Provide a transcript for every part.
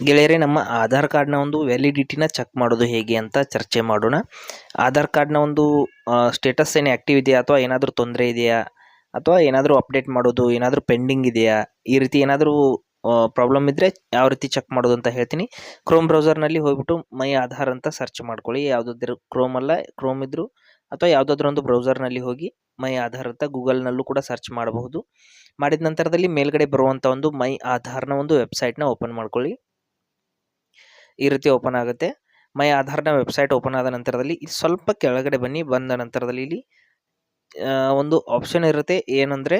ಗೆಳೆಯರೇ, ನಮ್ಮ ಆಧಾರ್ ಕಾರ್ಡ್ನ ಒಂದು ವ್ಯಾಲಿಡಿಟಿನ ಚೆಕ್ ಮಾಡೋದು ಹೇಗೆ ಅಂತ ಚರ್ಚೆ ಮಾಡೋಣ. ಆಧಾರ್ ಕಾರ್ಡ್ನ ಒಂದು ಸ್ಟೇಟಸ್ ಏನು ಆ್ಯಕ್ಟಿವ್ ಇದೆಯಾ ಅಥವಾ ಏನಾದರೂ ತೊಂದರೆ ಇದೆಯಾ? ಅಥವಾ ಏನಾದರೂ ಅಪ್ಡೇಟ್ ಮಾಡೋದು, ಏನಾದರೂ ಪೆಂಡಿಂಗ್ ಇದೆಯಾ? ಈ ರೀತಿ ಏನಾದರೂ ಪ್ರಾಬ್ಲಮ್ ಇದ್ದರೆ ಯಾವ ರೀತಿ ಚೆಕ್ ಮಾಡೋದು ಅಂತ ಹೇಳ್ತೀನಿ. ಕ್ರೋಮ್ ಬ್ರೌಸರ್ನಲ್ಲಿ ಹೋಗ್ಬಿಟ್ಟು ಮೈ ಆಧಾರ್ ಅಂತ ಸರ್ಚ್ ಮಾಡ್ಕೊಳ್ಳಿ. ಯಾವುದಾದ್ರೂ ಕ್ರೋಮ್ ಅಲ್ಲ, ಕ್ರೋಮ್ ಇದ್ದರೂ ಅಥವಾ ಯಾವುದಾದ್ರೂ ಒಂದು ಬ್ರೌಸರ್ನಲ್ಲಿ ಹೋಗಿ ಮೈ ಆಧಾರ್ ಅಂತ ಗೂಗಲ್ನಲ್ಲೂ ಕೂಡ ಸರ್ಚ್ ಮಾಡಬಹುದು. ಮಾಡಿದ ನಂತರದಲ್ಲಿ ಮೇಲ್ಗಡೆ ಬರುವಂಥ ಒಂದು ಮೈ ಆಧಾರ್ನ ಒಂದು ವೆಬ್ಸೈಟ್ನ ಓಪನ್ ಮಾಡ್ಕೊಳ್ಳಿ. ಈ ರೀತಿ ಓಪನ್ ಆಗುತ್ತೆ. ಮೈ ಆಧಾರ್ನ ವೆಬ್ಸೈಟ್ ಓಪನ್ ಆದ ನಂತರದಲ್ಲಿ ಸ್ವಲ್ಪ ಕೆಳಗಡೆ ಬನ್ನಿ, ಬಂದ ನಂತರದಲ್ಲಿ ಇಲ್ಲಿ ಒಂದು ಆಪ್ಷನ್ ಇರುತ್ತೆ. ಏನಂದರೆ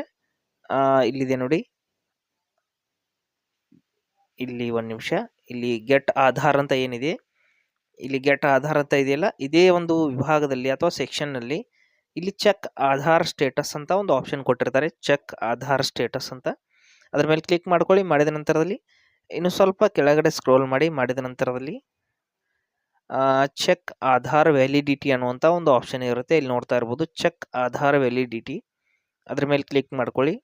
ಇಲ್ಲಿದೆ ನೋಡಿ. ಇಲ್ಲಿ ಒಂದು ನಿಮಿಷ. ಇಲ್ಲಿ ಗೆಟ್ ಆಧಾರ್ ಅಂತ ಏನಿದೆ? ಇಲ್ಲಿ ಗೆಟ್ ಆಧಾರ್ ಅಂತ ಇದೆಯಲ್ಲ, ಇದೇ ಒಂದು ವಿಭಾಗದಲ್ಲಿ ಅಥವಾ ಸೆಕ್ಷನ್ನಲ್ಲಿ ಇಲ್ಲಿ ಚೆಕ್ ಆಧಾರ್ ಸ್ಟೇಟಸ್ ಅಂತ ಒಂದು ಆಪ್ಷನ್ ಕೊಟ್ಟಿರ್ತಾರೆ. ಚೆಕ್ ಆಧಾರ್ ಸ್ಟೇಟಸ್ ಅಂತ. ಅದ್ರ ಮೇಲೆ ಕ್ಲಿಕ್ ಮಾಡ್ಕೊಳ್ಳಿ. ಮಾಡಿದ ನಂತರದಲ್ಲಿ ಇನ್ನು ಸ್ವಲ್ಪ ಕೆಳಗಡೆ ಸ್ಕ್ರೋಲ್ ಮಾಡಿ ಮಾಡಿದ ನಂತರದಲ್ಲಿ ಚೆಕ್ ಆಧಾರ್ ವ್ಯಾಲಿಡಿಟಿ ಅನ್ನುವಂಥ ಒಂದು ಆಪ್ಷನ್ ಇರುತ್ತೆ. ಇಲ್ಲಿ ನೋಡ್ತಾ ಇರ್ಬೋದು ಚೆಕ್ ಆಧಾರ್ ವ್ಯಾಲಿಡಿಟಿ ಅದ್ರ ಮೇಲೆ ಕ್ಲಿಕ್ ಮಾಡ್ಕೊಳ್ಳಿ.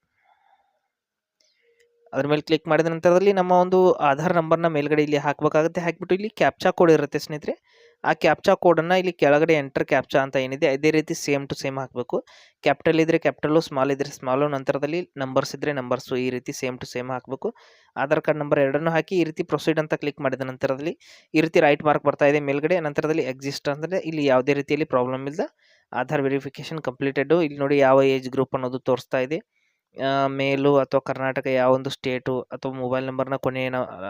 ಅದ್ರ ಮೇಲೆ ಕ್ಲಿಕ್ ಮಾಡಿದ ನಂತರದಲ್ಲಿ ನಮ್ಮ ಒಂದು ಆಧಾರ್ ನಂಬರ್ನ ಮೇಲ್ಗಡೆ ಇಲ್ಲಿ ಹಾಕಬೇಕಾಗುತ್ತೆ. ಹಾಕಿಬಿಟ್ಟು ಇಲ್ಲಿ ಕ್ಯಾಪ್ಚಾ ಕೋಡ್ ಇರುತ್ತೆ ಸ್ನೇಹಿತರೆ. ಆ ಕ್ಯಾಪ್ಚಾ ಕೋಡನ್ನು ಇಲ್ಲಿ ಕೆಳಗಡೆ ಎಂಟರ್ ಕ್ಯಾಪ್ಚಾ ಅಂತ ಏನಿದೆ, ಅದೇ ರೀತಿ ಸೇಮ್ ಟು ಸೇಮ್ ಹಾಕಬೇಕು. ಕ್ಯಾಪಿಟಲ್ ಇದ್ದರೆ ಕ್ಯಾಪಿಟಲು ಸ್ಮಾಲ್ ಇದ್ದರೆ ಸ್ಮಾಲು ನಂತರದಲ್ಲಿ ನಂಬರ್ಸ್ ಇದ್ದರೆ ನಂಬರ್ಸು ಈ ರೀತಿ ಸೇಮ್ ಟು ಸೇಮ್ ಹಾಕಬೇಕು. ಆಧಾರ್ ಕಾರ್ಡ್ ನಂಬರ್ ಎರಡನ್ನೂ ಹಾಕಿ ಈ ರೀತಿ ಪ್ರೊಸೀಡ್ ಅಂತ ಕ್ಲಿಕ್ ಮಾಡಿದ ನಂತರದಲ್ಲಿ ಈ ರೀತಿ ರೈಟ್ ಮಾರ್ಕ್ ಬರ್ತಾ ಇದೆ ಮೇಲ್ಗಡೆ, ನಂತರದಲ್ಲಿ ಎಕ್ಸಿಸ್ಟ್ ಅಂದರೆ ಇಲ್ಲಿ ಯಾವುದೇ ರೀತಿಯಲ್ಲಿ ಪ್ರಾಬ್ಲಮ್ ಇಲ್ಲ ಆಧಾರ್ ವೆರಿಫಿಕೇಶನ್ ಕಂಪ್ಲೀಟೆಡು ಇಲ್ಲಿ ನೋಡಿ ಯಾವ ಏಜ್ ಗ್ರೂಪ್ ಅನ್ನೋದು ತೋರಿಸ್ತಾ ಇದೆ. ಮೇಲು ಅಥವಾ ಕರ್ನಾಟಕ ಯಾವ ಒಂದು ಸ್ಟೇಟು ಅಥವಾ ಮೊಬೈಲ್ ನಂಬರ್ನ ಕೊನೆಯ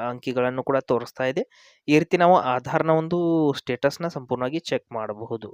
ಅಂಕಿಗಳನ್ನು ಕೂಡ ತೋರಿಸ್ತಾ ಇದೆ. ಈ ರೀತಿ ನಾವು ಆಧಾರ್ನ ಒಂದು ಸ್ಟೇಟಸ್ನ ಸಂಪೂರ್ಣವಾಗಿ ಚೆಕ್ ಮಾಡಬಹುದು.